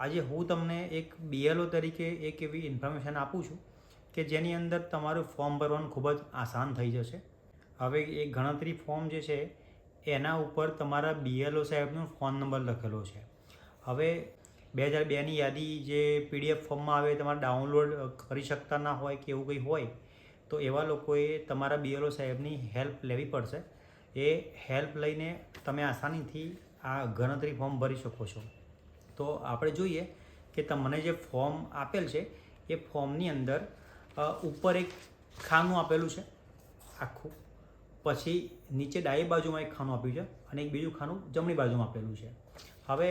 આજે હું તમને એક બીએલઓ તરીકે એક એવી ઇન્ફોર્મેશન આપું છું કે જેની અંદર તમારું ફોર્મ ભરવાનું ખૂબ જ આસાન થઈ જશે. હવે એ ગણતરી ફોર્મ જે છે, એના ઉપર તમારા બીએલઓ સાહેબનો ફોન નંબર લખેલો છે. હવે બે હજાર બેની યાદી જે પીડીએફ ફોર્મમાં આવે, તમારે ડાઉનલોડ કરી શકતા ના હોય કે એવું કંઈ હોય, તો એવા લોકોએ તમારા બીએલઓ સાહેબની હેલ્પ લેવી પડશે. એ હેલ્પ લઈને તમે આસાનીથી આ ગણતરી ફોર્મ ભરી શકો છો. તો આપણે જોઈએ કે તમને જે ફોર્મ આપેલ છે, એ ફોર્મની અંદર ઉપર એક ખાનું આપેલું છે, આખું. પછી નીચે ડાબી બાજુમાં એક ખાનું આપ્યું છે અને એક બીજું ખાનું જમણી બાજુમાં આપેલું છે. હવે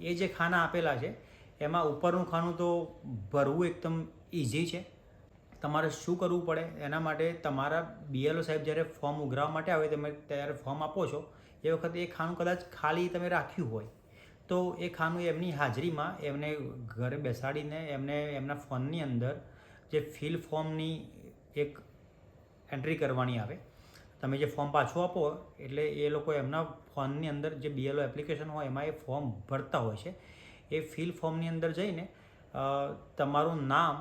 એ જે ખાના આપેલા છે, એમાં ઉપરનું ખાનું તો ભરવું એકદમ ઇઝી છે. તમારે શું કરવું પડે? એના માટે તમારા બીએલઓ સાહેબ જ્યારે ફોર્મ ઉઘરાવવા માટે આવે, તમે ત્યારે ફોર્મ આપો છો, એ વખતે એ ખાનું કદાચ ખાલી તમે રાખ્યું હોય. તો એ ખાનું એમની હાજરીમાં એમને ઘરે બેસાડીને એમને એમના ફોનની અંદર જે ફિલ ફોર્મની એક એન્ટ્રી કરવાની આવે, તમે જે ફોર્મ પાછું આપો, એટલે એ લોકો એમના ફોનની અંદર જે બીએલઓ એપ્લિકેશન હોય એમાં એ ફોર્મ ભરતા હોય છે. એ ફિલ ફોર્મની અંદર જઈને તમારું નામ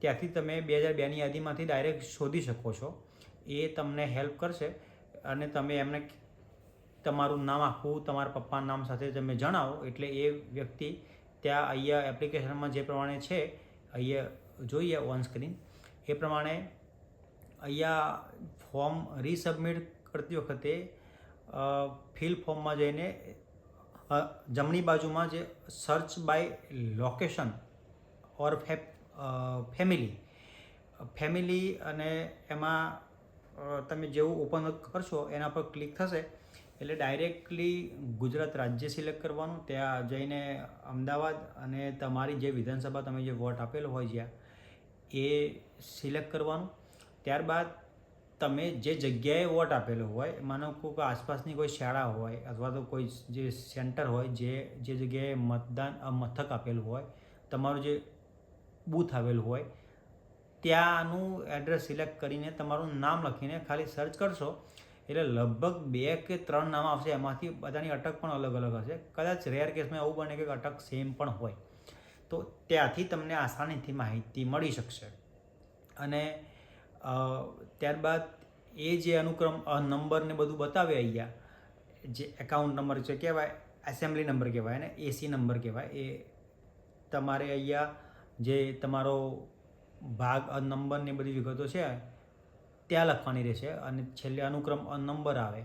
ત્યાંથી તમે બે હજાર બેની યાદીમાંથી ડાયરેક્ટ શોધી શકો છો. એ તમને હેલ્પ કરશે અને તમે એમને તમારું નામ આખું તમારા પપ્પાના નામ સાથે તમે જણાવો. એટલે એ વ્યક્તિ ત્યાં અહીંયા એપ્લિકેશનમાં જે પ્રમાણે છે, અહીંયા જોઈએ ઓન એ પ્રમાણે અહીંયા ફોર્મ રીસબમિટ કરતી વખતે ફિલ ફોર્મમાં જઈને જમણી બાજુમાં જે સર્ચ બાય લોકેશન ઓર ફે ફેમિલી ફેમિલી અને એમાં તમે જેવું ઓપન કરશો, એના પર ક્લિક થશે. એટલે ડાયરેક્ટલી ગુજરાત રાજ્ય સિલેક્ટ કરવાનું, ત્યાં જઈને અમદાવાદ અને તમારી જે વિધાનસભા તમે જે વોટ આપેલો હોય જ્યાં, એ સિલેક્ટ કરવાનું. ત્યારબાદ તમે જે જગ્યાએ વોટ આપેલો હોય, માનો કે આસપાસની કોઈ શાળા હોય અથવા તો કોઈ જે સેન્ટર હોય, જે જે જગ્યાએ મતદાન મથક આપેલું હોય, તમારું જે બૂથ આવેલું હોય, ત્યાંનું એડ્રેસ સિલેક્ટ કરીને તમારું નામ લખીને ખાલી સર્ચ કરશો. એટલે લગભગ બે કે ત્રણ નામ આવશે, એમાંથી બધાની અટક પણ અલગ અલગ હશે. કદાચ રેર કેસમાં એવું બને કે અટક સેમ પણ હોય. તો ત્યાંથી તમને આસાનીથી માહિતી મળી શકશે. અને ત્યારબાદ એ જે અનુક્રમ નંબરને બધું બતાવે અહીંયા જે એકાઉન્ટ નંબર છે કહેવાય એસેમ્બલી નંબર કહેવાય અને એસી નંબર કહેવાય, એ તમારે અહીંયા જે તમારો ભાગ નંબર ને બધી વિગતો છે ત્યાં લખવાની રહેશે અને છેલ્લે અનુક્રમ નંબર આવે.